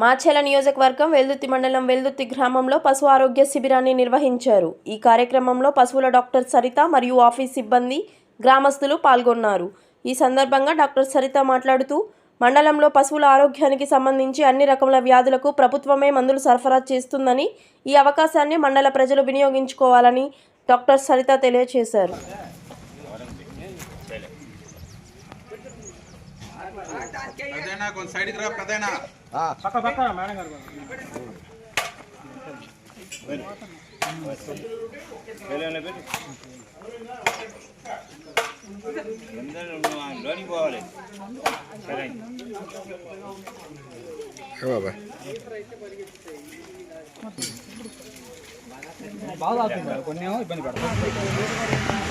మాచెల నియోజకవర్గం వెల్దుత్తి మండలం వెల్దుత్తి గ్రామంలో పశు ఆరోగ్య శిబిరాన్ని నిర్వహించారు. ఈ కార్యక్రమంలో పశువుల డాక్టర్ సరిత మరియు ఆఫీస్ సిబ్బంది గ్రామస్తులు పాల్గొన్నారు. ఈ సందర్భంగా డాక్టర్ సరిత మాట్లాడుతూ మండలంలో పశువుల ఆరోగ్యానికి సంబంధించి అన్ని రకముల వ్యాధులకు ప్రభుత్వమే మందులు సరఫరా చేస్తుందని ఈ అవకాశాన్ని మండల ప్రజలు వినియోగించుకోవాలని డాక్టర్ సరిత తెలియజేశారు. ప్రధాన కొంచెం సైడ్కి రా ప్రధాన. పక్క పక్క మేడం గారు లోనికి పోవాలి సరే బాబా బాగా కొన్ని ఇబ్బంది పడతాయి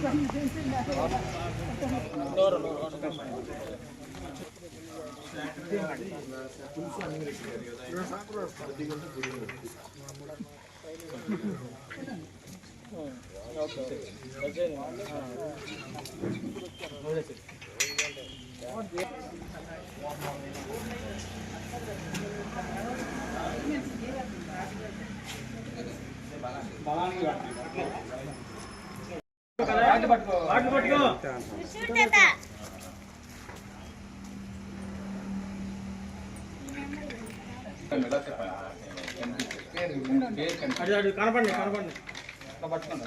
పట్టుకో కనపడండి కనపడండి ఇట్లా పట్టుకోండి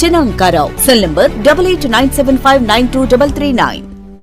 Chinna cell number double eight nine seven five nine two double three nine.